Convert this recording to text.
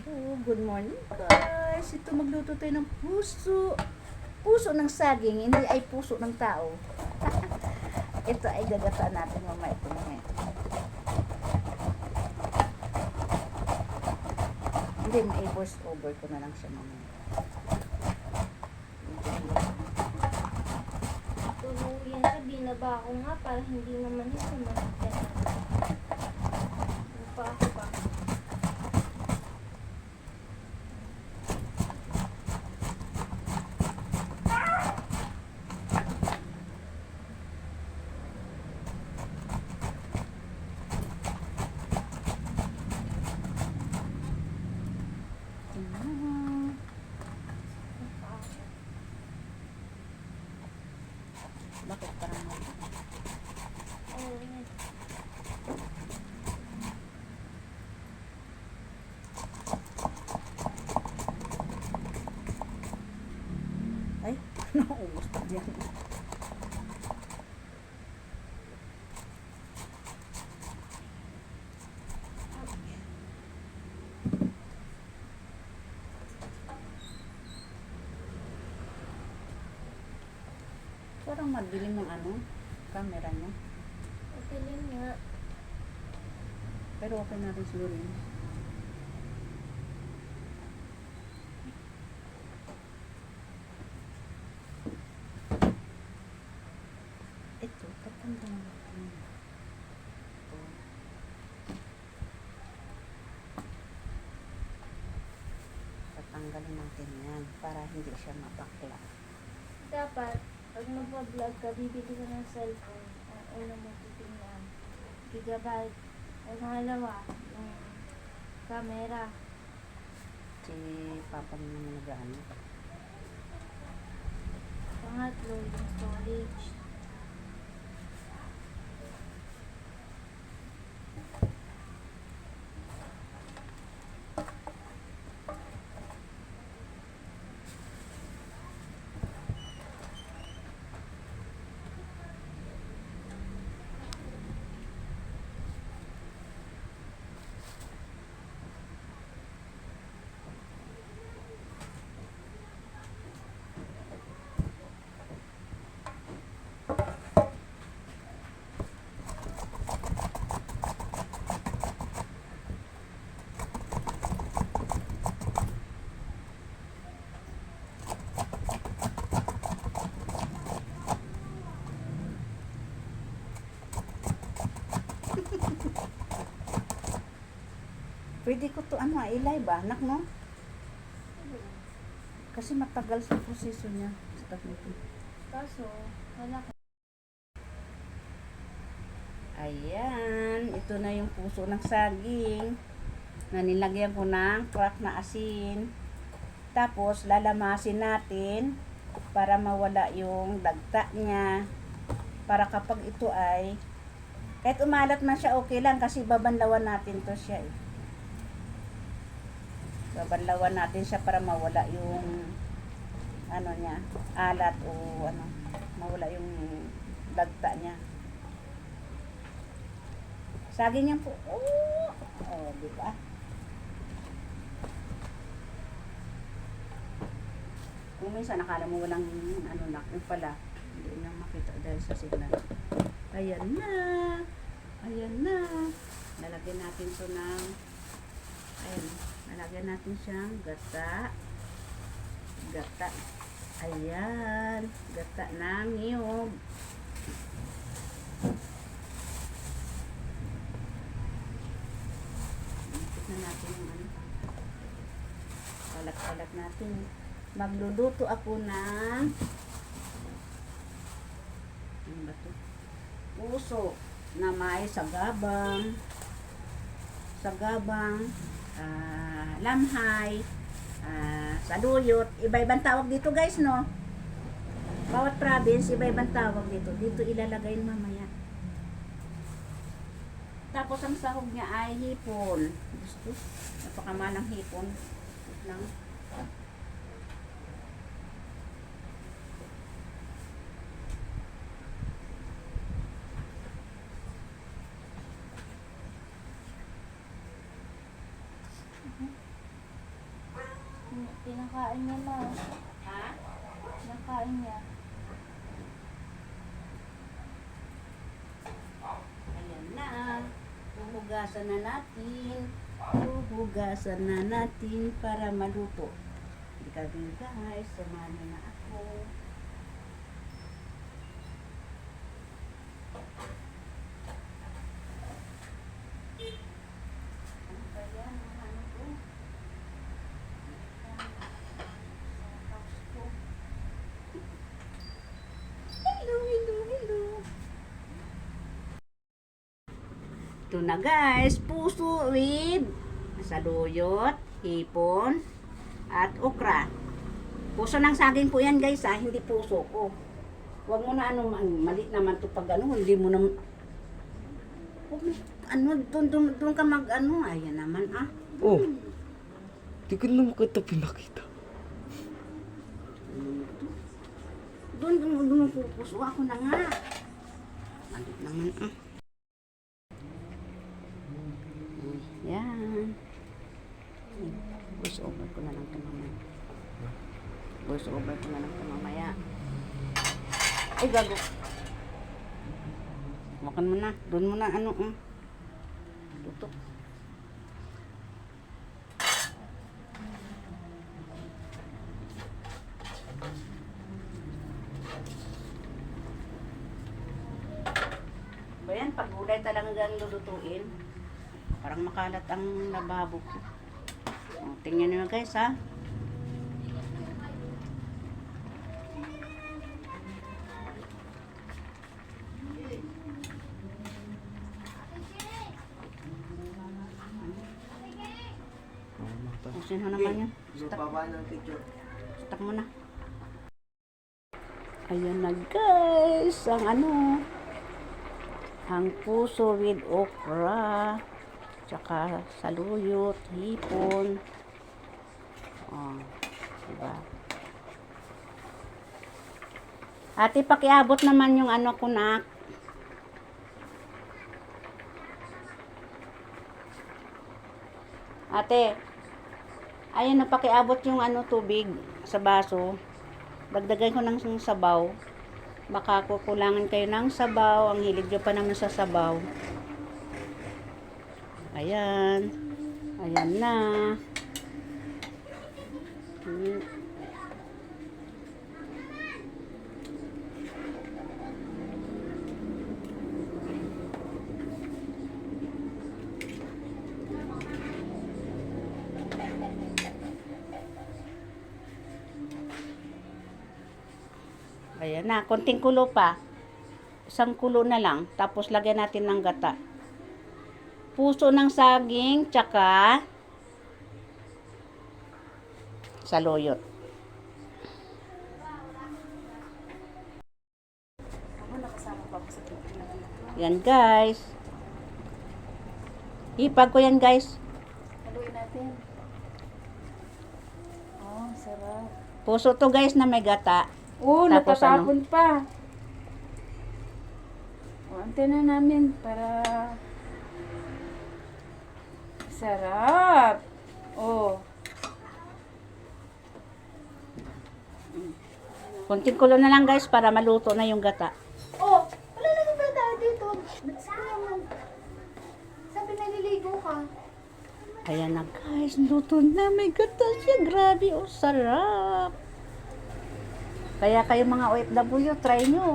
Hello, good morning guys. Ito magluto tayo ng puso. Puso ng saging, hindi ay puso ng tao. ito ay gagataan natin mamaya ito mamaya. Hindi, may voice over ko na lang siya mamaya. Tuluyan siya, binaba ko nga para hindi naman siya sumakit. Pa ako pa. Tingnan. Bakit parang mag- Ayun. Ay, naubos pa yan. Parang madilim ng ano, camera niya. Lang nga. Pero okay na rin siguro yun. Ito, tatanggal natin. Ito. Tatanggalin natin yan para hindi siya mabakla. Dapat, pag mag-vlog ka, bibili ka ng cellphone. Ang una mo titingnan. Gigabyte. Ang pangalawa, yung camera. Si Papa mo nag-ano. Pangatlo, yung storage. Pwede ko to ano, ilay ba? Anak no? Kasi matagal sa proseso niya. Stop nito. Kaso, wala ka. Ayan, ito na yung puso ng saging na nilagyan ko ng crack na asin. Tapos, lalamasin natin para mawala yung dagta niya. Para kapag ito ay, kahit umalat man siya, okay lang kasi babanlawan natin to siya eh. Babanlawan natin siya para mawala yung ano niya, alat o ano, mawala yung dagta niya. Saging yan po. Oh, oh di ba? Kung minsan nakala mo walang ano na, yung pala, hindi na makita dahil sa signal. Ayan na. Ayan na. Lalagyan natin to ng ayan, lalagyan natin siyang gata. Gata. Ayan, gata ng niyog. Tignan natin yung ano. Kalat-kalat natin. Magluluto ako ng ano ba to? Puso na may sagabang sagabang ah, lamhay ah, saluyot iba-ibang tawag dito guys no bawat province iba-ibang tawag dito dito ilalagay mamaya tapos ang sahog niya ay hipon. Gusto, napakamalang hipon. Lang. Pinakain niya na. Ha? Pinakain niya. Ayan na. Huhugasan na natin. Huhugasan na natin para maluto. Hindi ka guys, samahan niyo na ako. Ano ba yan? Ano to? Hello, hello, hello. Ito na guys, puso with saluyot, hipon, at okra. Puso ng saging po yan guys ha, hindi puso ko. Huwag mo na ano, mali naman to pag ano, hindi mo na, huwag mo, ano, doon, doon, doon ka mag ano, ayan naman ah. Oh. Di ko naman kita pinakita. Doon, doon, doon, pupuso ako na nga. Mali naman ah. Yan. Voice over ko na lang ito mamaya. Voice over ko na lang ito mamaya. Ay, gago. Makan mo na. Doon mo na, ano, um. Tutok. Ba yan, pag gulay talagang lulutuin, parang makalat ang lababo ko. O, tingnan nyo guys ha. Kung sino naman yan. Stop, stop mo na. Ayan na guys, ang ano, ang puso with okra, tsaka saluyot, hipon. Oh, diba? Ate, pakiabot naman yung ano ko. Ate, ayun na pakiabot yung ano tubig sa baso. Dagdagan ko ng sabaw. Baka kukulangan kayo ng sabaw. Ang hilig nyo pa naman sa sabaw. Ayan. Ayan na. Hmm. Ayan na, konting kulo pa. Isang kulo na lang, tapos lagyan natin ng gata. Puso ng saging, tsaka saluyot. Yan guys. Ipag ko yan guys. Haluin natin. Oh, sarap. Puso to guys na may gata. Oo, Tapos ano? natatapon pa. O, antena namin para... Sarap! Oh. Konting kulo na lang guys para maluto na yung gata. Oh, wala na ba tayo dito? Sabi naliligo ka. Ayan na guys, luto na. May gata siya. Grabe, oh, sarap. Kaya kayo mga OFW, try nyo.